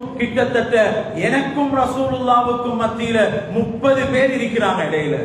கிட்டத்தட்ட எனக்கும் ரசூலுல்லாவுக்கும் மத்தியில முப்பது பேர் இருக்கிறாங்க இடையில.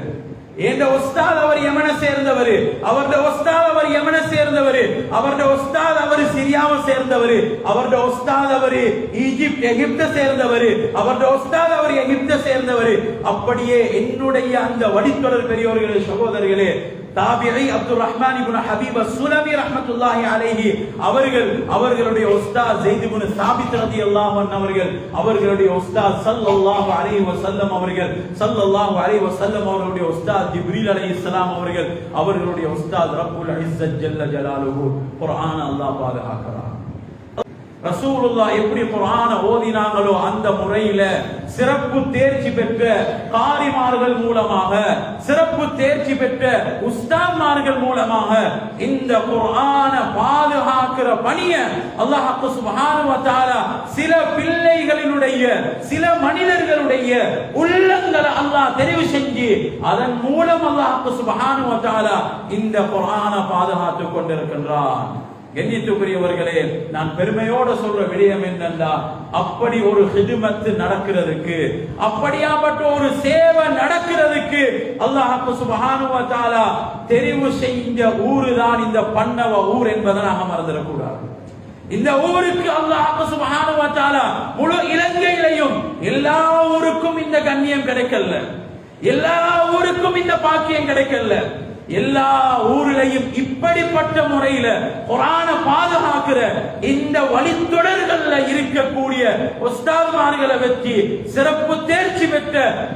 என்ற ஒஸ்தாத் அவர் யமனை சேர்ந்தவர் அவருடைய ஒஸ்தாத் அவர் யமனை சேர்ந்தவர் அவருடைய ஒஸ்தாத் அவர் சிரியாவை சேர்ந்தவர் அவருடைய ஒஸ்தாத் அவர் ஈஜிப்ட் எகிப்த சேர்ந்தவர் அவருடைய ஒஸ்தாத் அவர் எகிப்த சேர்ந்தவர். அப்படியே என்னுடைய அந்த வடித்தொடர் பெரியவர்களே சகோதரர்களே தாபிரை அப்துல் ரஹ்மான் இப்னு ஹபீப் சுலமி ரஹ்மத்துல்லாஹி அலைஹி அவர்கள் அவர்களுடைய உஸ்தாத் ஸெய்த் இப்னு சாபித் ரலியல்லாஹு அன்ஹு அவர்கள் அவர்களுடைய உஸ்தாத் ஸல்லல்லாஹு அலைஹி வஸல்லம் அவர்கள் ஸல்லல்லாஹு அலைஹி வஸல்லம் அவர்களுடைய உஸ்தாத் ஜிப்ரீல் அலைஹிஸ்ஸலாம் அவர்கள் அவர்களுடைய உஸ்தாத் ரப்புல் இஸ்ஸத் ஜல்ல ஜலாலுஹு குர்ஆன் அல்லாஹ் பாதுகாக்கிறார். ரசூலுல்லா எப்படி குரான ஓதினாங்களோ அந்த முறையில சிறப்பு தேர்ச்சி பெற்ற காரிமார்கள் மூலமாக சிறப்பு தேர்ச்சி பெற்ற உஸ்தான்மார்கள் மூலமாக இந்த குரான பாதுகாக்கிற பணிய அல்லாஹ் சுப்ஹானஹு சில பிள்ளைகளினுடைய சில மனிதர்களுடைய உள்ளங்களை அல்லாஹ் தெரிவு செஞ்சு அதன் மூலம் அல்லாஹு சுப்ஹானஹு வ இந்த குரான பாதுகாத்துக் கொண்டிருக்கின்றான். கண்ணியத்துக்குரியவர்களே நான் பெருமையோட சொல்ற விடயம் என்னன்னா அப்படி ஒரு ஹிதுமத்து நடக்கிறதுக்கு அப்படியாப்பட்ட ஒரு சேவை நடக்கிறதுக்கு அல்லாஹ் சுபஹானு தெரிவு செஞ்ச ஊரு தான் இந்த பண்ணவ ஊர் என்பதை நாம மறந்துடக்கூடாது. இந்த ஊருக்கு அல்லாஹ் சுபஹானு முழு இலங்கையிலையும் எல்லா ஊருக்கும் இந்த கண்ணியம் கிடைக்கல. எல்லா ஊருக்கும் இந்த பாக்கியம் கிடைக்கல. எல்லா ஊரிலையும் இப்படிப்பட்ட முறையில குரான பாதுகாக்கிற இந்த வழித்தொடர்கள்ல இருக்கக்கூடிய உஸ்தாத்மார்களை வச்சு சிறப்பு தேர்ச்சி பெற்ற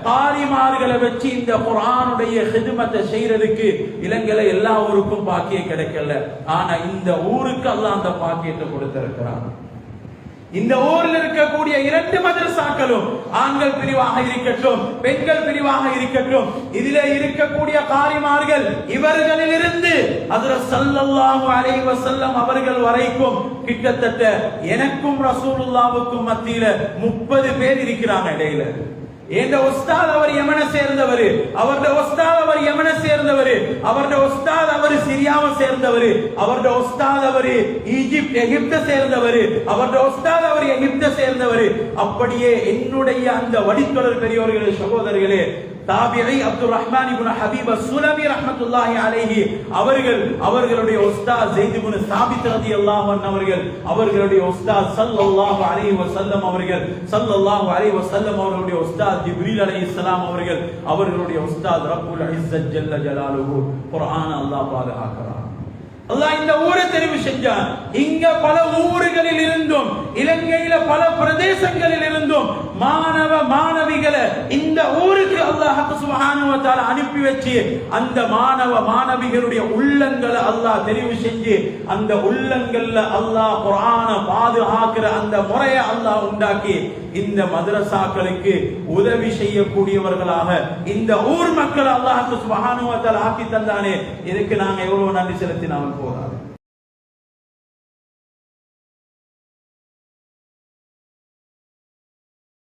காரிமார்களை வச்சு இந்த குரானுடைய ஹிதுமத்தை செய்யறதுக்கு இலங்கையில எல்லா ஊருக்கும் பாக்கியம் கிடைக்கல. ஆனா இந்த ஊருக்கு அல்லாஹ் அந்த பாக்கியத்தை கொடுத்திருக்கிறான். இந்த ஊரில் இருக்கக்கூடிய இரண்டு மதரசாக்களும் ஆண்கள் பிரிவாக இருக்கட்டும் பெண்கள் பிரிவாக இருக்கட்டும் இதிலே இருக்கக்கூடிய காரிமார்கள் இவர்களிலிருந்து அதுல சல்லல்லாஹு அலைஹி வஸல்லம் அவர்கள் வரைக்கும் கிட்டத்தட்ட எனக்கும் ரசூலுல்லாவுக்கும் மத்தியில முப்பது பேர் இருக்கிறாங்க இடையில. என்ற உஸ்தாத் அவர் எமன சேர்ந்தவர். அவருடைய உஸ்தாத் அவர் யமனை சேர்ந்தவர். அவருடைய உஸ்தாத் அவர் சிரியாவை சேர்ந்தவர். அவருடைய உஸ்தாத் அவர் ஈஜிப்ட் எகிப்த சேர்ந்தவர் அவருடைய உஸ்தாத் அவர் எகிப்த சேர்ந்தவர் அப்படியே என்னுடைய அந்த வழித்தொடர் பெரியவர்களே சகோதரர்களே தாபிரை அப்துல் ரஹ்மான் இப்னு ஹபீப் சுலபி ரஹ்மத்துல்லாஹி அலைஹி அவர்கள் அவர்களுடைய உஸ்தாத் ஸெய்த் இப்னு சாபித் ரலியல்லாஹு அன்ஹு அவர்கள் அவர்களுடைய உஸ்தாத் ஸல்லல்லாஹு அலைஹி வஸல்லம் அவர்கள் ஸல்லல்லாஹு அலைஹி வஸல்லம் அவர்களுடைய உஸ்தாத் ஜிப்ரீல் அலைஹிஸ்ஸலாம் அவர்கள் அவர்களுடைய உஸ்தாத் ரப்புல் இஸ் இஸ்ஸத் ஜல்ல ஜலாலுஹு குர்ஆன் அல்லாஹ் பாதுகாக்கிறான் அல்லாஹ் இந்த ஊரை தெரிவு செஞ்சான் இங்க பல ஊர்களில் இருந்தும் இலங்கையில பல தேசங்களில் இருந்தும் மாணவ மாணவிகளை இந்த ஊருக்கு அல்லாஹ் சுப்ஹானஹு அனுப்பி வச்சு அந்த மாணவ மாணவிகளுடைய உள்ளங்களை அல்லாஹ் தெரிவு செஞ்சு அந்த உள்ளங்கள்ல அல்லாஹ் குரான பாதுகாக்கிற அந்த முறையை அல்லாஹ் உண்டாக்கி இந்த மதரசாக்களுக்கு உதவி செய்யக்கூடியவர்களாக இந்த ஊர் மக்கள் அல்லாஹ் சுப்ஹானஹு ஆக்கி தந்தானே. இதுக்கு நாங்க எவ்வளவு நன்றி செலுத்தினாலும் போதாது.